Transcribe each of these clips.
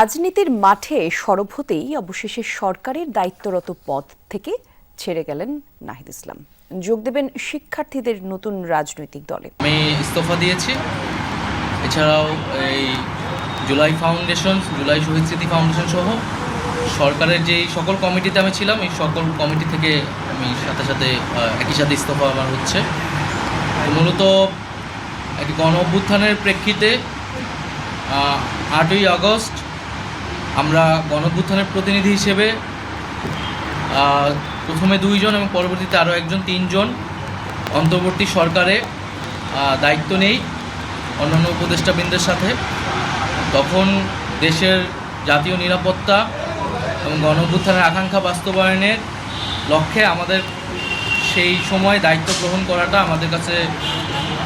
রাজনীতির মাঠে সরব হতেই অবশেষে সরকারের দায়িত্বরত পদ থেকে ছেড়ে গেলেন নাহিদ ইসলাম। যোগ দেবেন শিক্ষার্থীদের নতুন রাজনৈতিক দলে। আমি ইস্তফা দিয়েছি। এছাড়াও এই জুলাই ফাউন্ডেশন, জুলাই শহীদ স্মৃতি ফাউন্ডেশন সহ সরকারের যেই সকল কমিটিতে আমি ছিলাম, এই সকল কমিটি থেকে আমি সাথে সাথে একই সাথে ইস্তফা আমার হচ্ছে। মূলত একটি গণ অভ্যুত্থানের প্রেক্ষিতে আটই আগস্ট আমরা গণ অভ্যুত্থানের প্রতিনিধি হিসেবে প্রথমে দুইজন এবং পরবর্তীতে আরও একজন তিনজন অন্তর্বর্তী সরকারে দায়িত্ব নেই অন্যান্য উপদেষ্টাবৃন্দের সাথে। তখন দেশের জাতীয় নিরাপত্তা এবং গণ অভ্যুত্থানের আকাঙ্ক্ষা বাস্তবায়নের লক্ষ্যে আমাদের সেই সময় দায়িত্ব গ্রহণ করাটা আমাদের কাছে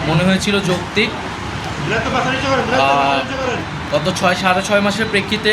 মনে হয়েছিল যৌক্তিক। আর গত ছয় সাড়ে ছয় মাসের প্রেক্ষিতে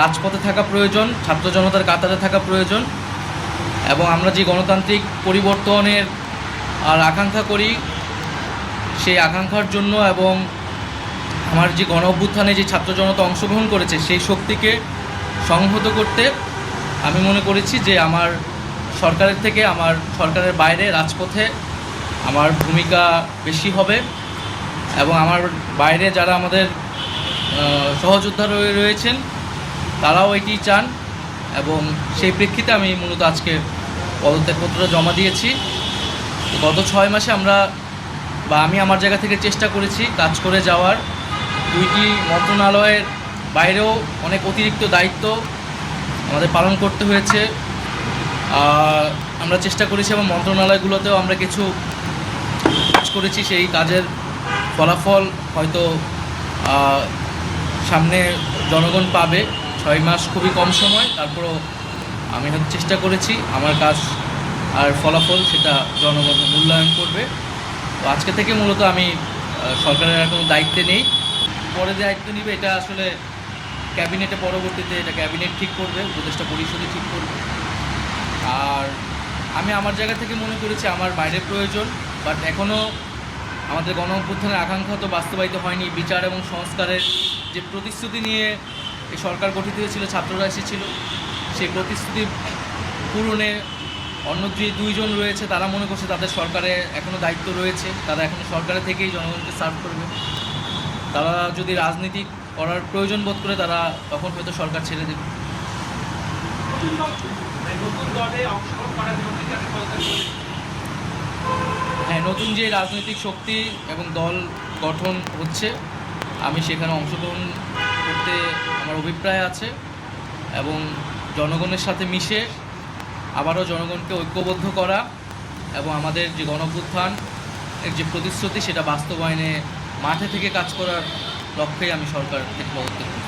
রাজপথে থাকা প্রয়োজন, ছাত্র জনতার কাতারে থাকা প্রয়োজন, এবং আমরা যে গণতান্ত্রিক পরিবর্তনের আর আকাঙ্ক্ষা করি, সেই আকাঙ্ক্ষার জন্য এবং আমার যে গণ অভ্যুত্থানে যে ছাত্র জনতা অংশগ্রহণ করেছে, সেই শক্তিকে সংহত করতে আমি মনে করেছি যে আমার সরকারের থেকে, আমার সরকারের বাইরে রাজপথে আমার ভূমিকা বেশি হবে, এবং আমার বাইরে যারা আমাদের সহযোদ্ধা রয়ে রয়েছেন তারাও এটি চান এবং সেই প্রেক্ষিতে আমি মূলত আজকে পদত্যাগপত্র জমা দিয়েছি। গত ছয় মাসে আমরা বা আমি আমার জায়গা থেকে চেষ্টা করেছি কাজ করে যাওয়ার। দুইটি মন্ত্রণালয়ের বাইরেও অনেক অতিরিক্ত দায়িত্ব আমাদের পালন করতে হয়েছে। আমরা চেষ্টা করেছি এবং মন্ত্রণালয়গুলোতেও আমরা কিছু কাজ করেছি, সেই কাজের ফলাফল হয়তো সামনে জনগণ পাবে। ছয় মাস খুবই কম সময়, তারপরও আমি হয়তো চেষ্টা করেছি, আমার কাজ আর ফলাফল সেটা জনগণ মূল্যায়ন করবে। তো আজকে থেকে মূলত আমি সরকারের আর কোনো দায়িত্বে নেই। পরে দায়িত্ব নিবে এটা আসলে ক্যাবিনেটে পরবর্তীতে এটা ক্যাবিনেট ঠিক করবে, উপদেষ্টা পরিষদই ঠিক করবে। আর আমি আমার জায়গা থেকে মনে করেছি আমার বাইরে প্রয়োজন বাট এখনও আমাদের গণ অভ্যুত্থানের আকাঙ্ক্ষা তো বাস্তবায়িত হয়নি। বিচার এবং সংস্কারের যে প্রতিশ্রুতি নিয়ে এই সরকার গঠিত হয়েছিল, ছাত্ররা এসেছিল। সেই প্রতিশ্রুতি পূরণে অন্য যে দুইজন রয়েছে, তারা মনে করছে তাদের সরকারে এখনও দায়িত্ব রয়েছে। তারা এখনও সরকারে থেকেই জনগণকে সার্ভ করবে। তারা যদি রাজনীতি করার প্রয়োজন বোধ করে, তারা তখন হয়তো সরকার ছেড়ে দেবে। হ্যাঁ নতুন যে রাজনৈতিক শক্তি এবং দল গঠন হচ্ছে, আমি সেখানে অংশগ্রহণ করতে আমার অভিপ্রায় আছে এবং জনগণের সাথে মিশে আবারও জনগণকে ঐক্যবদ্ধ করা এবং আমাদের যে গণভ্যুত্থান, এর যে প্রতিশ্রুতি, সেটা বাস্তবায়নে মাঠে থেকে কাজ করার লক্ষ্যেই আমি সরকার থেকে করছি।